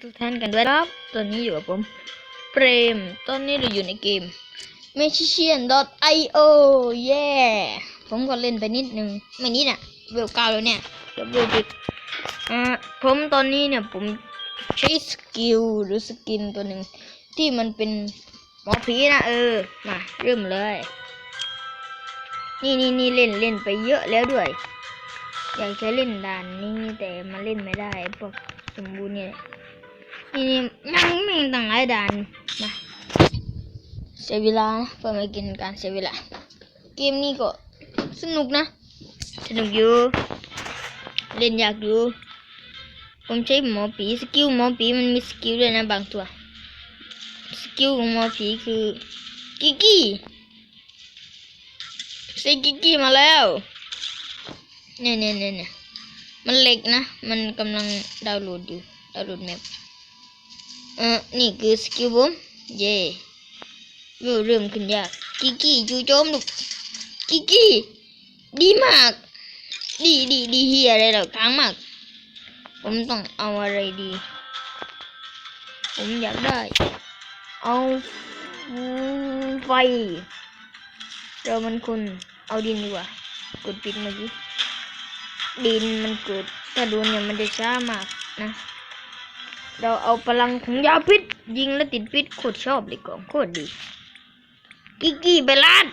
ทุกท่านกันด้วยครับ ตอนนี้อยู่กับผมเปรม ตอนนี้เราอยู่ในเกม magician.io เย้ผมก็เล่นไปนิดนึง ไม่นิดอะเวลเก้าแล้วเนี่ยเกือบเวลสิบอ่าผมตอนนี้เนี่ยผมใช้สกิลหรือสกินตัวหนึ่งที่มันเป็นหมอผีนะเออ มาเริ่มเลย นี่นี่นี่เล่นเล่นไปเยอะแล้วด้วย อยากจะเล่นด่านนี้แต่มาเล่นไม่ได้พวกสมบูรณ์เนี่ย นี่นี่ยังไม่ต่างหลายด่านมาเสียเวลานะเพื่อไม่กินการเสียเวลา เกมนี้ก็สนุกนะ สนุกอยู่ เล่นยากอยู่ ผมใช้หมอผีสกิลหมอผีมันมีสกิลด้วยนะบางตัว สกิลของหมอผีคือกิกกี้ใส่กิกกี้มาแล้วเนี่ยเนี่ยเนี่ยเนี่ยมันเล็กนะ มันกำลังดาวน์โหลดอยู่ ดาวน์โหลดแมป เออนี่คือสกิลผมเย่เริ่มเริ่มขึ้นยากกิกกี้จู่โจมลูกกิกกี้ดีมาก ดีดีดีเฮียอะไรหรอกค้างมาก ผมต้องเอาอะไรดี ผมอยากได้ เอาไฟ เรามันคุณเอาดินดีกว่ากดปิดเมื่อกี้ดินมันเกิดถ้าโดนเนี่ยมันจะช้ามากนะ เราเอาพลังของยาพิษ ยิงแล้วติดพิษโคตรชอบเลยกองโคตรดี กิกกี้ไปลาด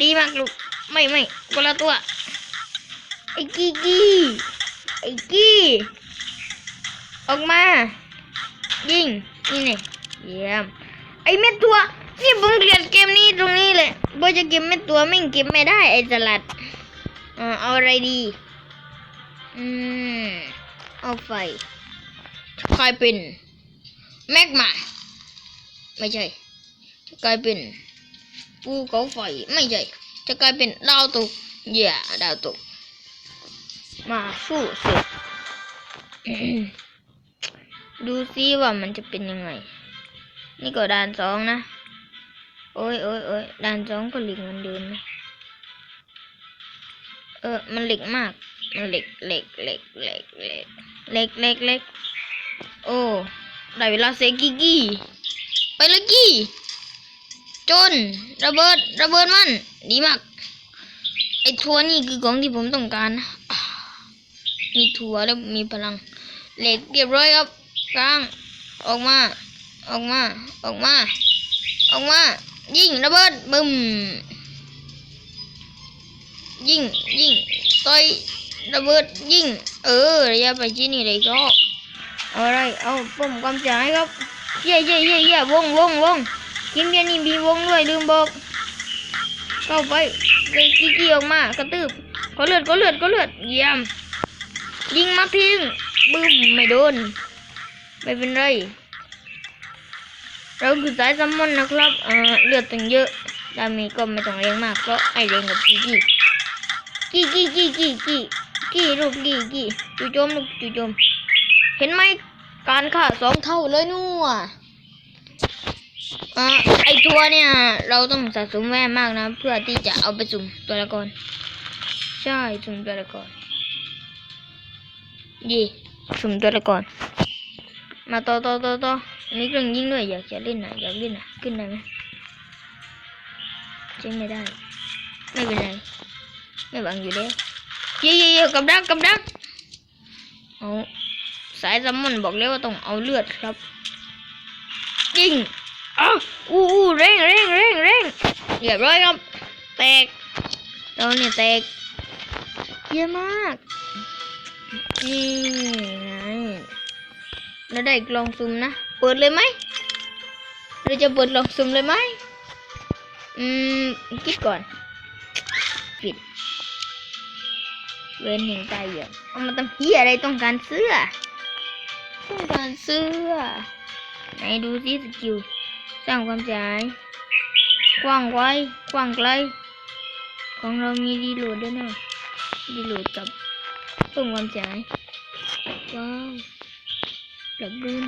ดีมากลูก ไม่ไม่คนละตัว ไอ้กิกกี้ไอ้กี้ออกมา ยิง นี่ไงเยี่ยมไอ้เม็ดตัวนี่ผมเกลียดเกมนี้ตรงนี้เลยบอจะเก็บเม็ดตัวไม่เก็บไม่ได้ไอ้สลัดเอ่อเอาอะไรดี อืม เอาไฟ กลายเป็นแมกมาไม่ใช่ จะกลายเป็นภูเขาไฟไม่ใช่ จะกลายเป็นดาวตกเย่ดาวตก มาสู้ศึกดูซิว่ามันจะเป็นยังไง นี่ก็ด่านสองนะ โอ้ยโอ้ยโอ้ยด่านสองก็เหล็กมันเดิมนะเออ มันเหล็กมาก มันเหล็กเหล็กเหล็กเหล็กเหล็กเหล็กเหล็กเหล็ก โอ้ได้เวลาเซกิกี้ ไปเลยกี้ จน ระเบิด ระเบิดมัน ดีมาก ไอ้ทัวนี่คือของที่ผมต้องการ มีทัวแล้วมีพลัง เหล็กเรียบร้อยครับกลาง ออกมา ออกมา ออกมา ออกมา ยิงระเบิดบึมยิงยิงต่อยระเบิดยิง เออระยะไปที่นี่เลยก็ อะไรเอาปมความจ่ายครับเย่เย่เย่เย่วงวงวงเกมเดียนี่มีวงด้วยลืมบอกเข้าไปเลยจีจีออกมากระตืบก็เลือดก็เลือดก็เลือดเยี่ยมยิงมาพิงบึ้มไม่โดน ไม่เป็นไรเราคือสายซัมมอนนะครับเออเลือดตังเยอะดามีก็ไม่ต้องเลี้ยงมากเพราะไอเลี้ยงกับจีจีกี้กี้กี้กี้กี้กี้รูปกี้กี้จู่โจมลูกจู่โจม ห็นไหมการฆ่าสองเท่าเลยนู่นอะไอตัวเนี่ย เราต้องสะสมแว่มากนะ เพื่อที่จะเอาไปสุ่มตัวละครใช่สุ่มตัวละครยี่สุ่มตัวละครมาต่อต่อต่อต่ออันนี้เครื่องยิงด้วยอยากจะเล่นนะอยากเล่นนะขึ้นได้ไหมใช่ไม่ได้ ไม่เป็นไรไม่หวังอยู่แล้วเย่เย่เย่กับดักกับดักเอา สายซัมมอนบอกแล้วว่าต้องเอาเลือดครับยิงอ้าวอู้เร่งเร่งเร่งเร่งเรียบร้อยครับ แตก เราเนี่ยแตก เยอะมาก นี่ไงแล้วได้กล่องซุ่มนะ เปิดเลยไหมหรือจะเปิดกล่องซุ่มเลยไหมอืมคิดก่อน ปิด เว้นแห่งใจเยื่เอามาทำเฮียอะไรต้องการเสื้อ ต้องการเสื้อไหนดูสิสกิลสร้างความเสียหายกว้างไว้กว้างไกล ของเรามีรีโหลดด้วยนะรีโหลดกับเพิ่มความเสียหายว้าวดับบุญ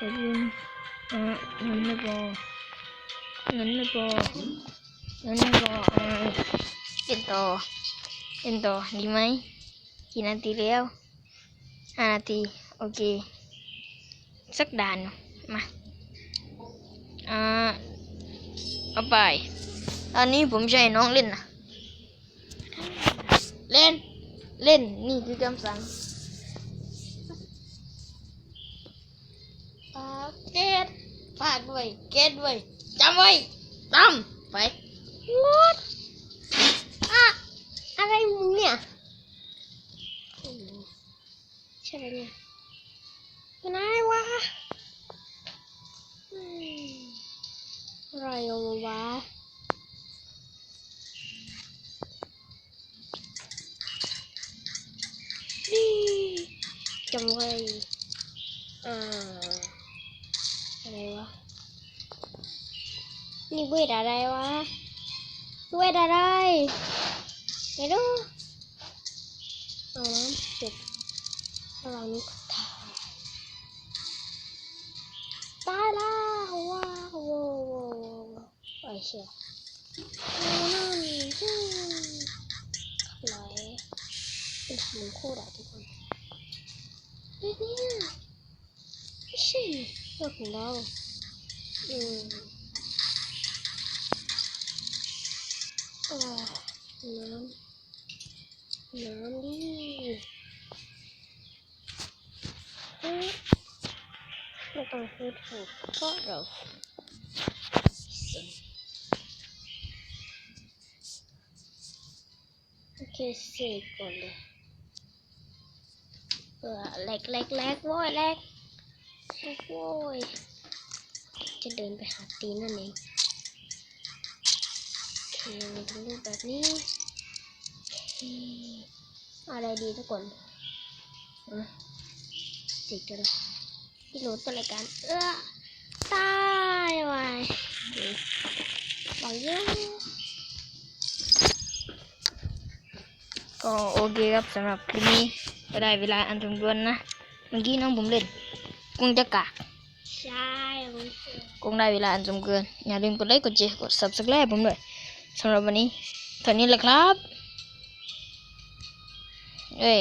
ดับบุญอะเงินไม่พอเงินไม่พอเงินไม่พออะเป็นต่อเป็นต่อดีไหมกี่นาทีแล้ว ห้านาที โอเค สักด่านเนอะมา อ่า เอาไป ตอนนี้ผมให้น้องเล่นนะเล่น เล่น นี่คือคำสั่งฝากเกตฝากด้วย เกตด้วยจำไว้จำไป What อะอะไรมึงเนี่ยโอ้โห ใช่ไหมเนี่ยเป็นไงวะอะไรวะนี่จำไว้อ่าอะไรวะ นี่เวทอะไรวะเวทอะไรไม่รู้เอาน้ำเก็บ ระว่างนี้ก็ตาตายแล้วว้าวโว้วโว้โว้วโอ้เชี่ยนั่นฮึ่มลอยเป็นหมูคู่อะทุกคนเฮ้ยเนี่ยไม่ใช่เรื่องของเราอืมอ่าน้ำน้ำดิเอ๊ะ ไม่ต้องพูดถูกเพราะเราสิโอเคเออแหลกแหลกแหลกโว้ยแหลกแลกโว้ยจะเดินไปหาตีนนั่นเองโอเคมันเป็นรูปแบบนี้อะไรดีทุกคนอะจิกกันและ พี่โหลดตัวรายการเออตายไว้บอกเยอะก็โอเคครับสำหรับคลิปนี้ก็ได้เวลาอันสมควรนะ เมื่อกี้น้องผมเล่นกงจะกากใช่ผมเชื่อคงได้เวลาอันสมควรอย่าลืมกดไลค์กดแชร์กด subscribe ผมด้วยสำหรับวันนี้เท่านี้แหละครับเอ้ย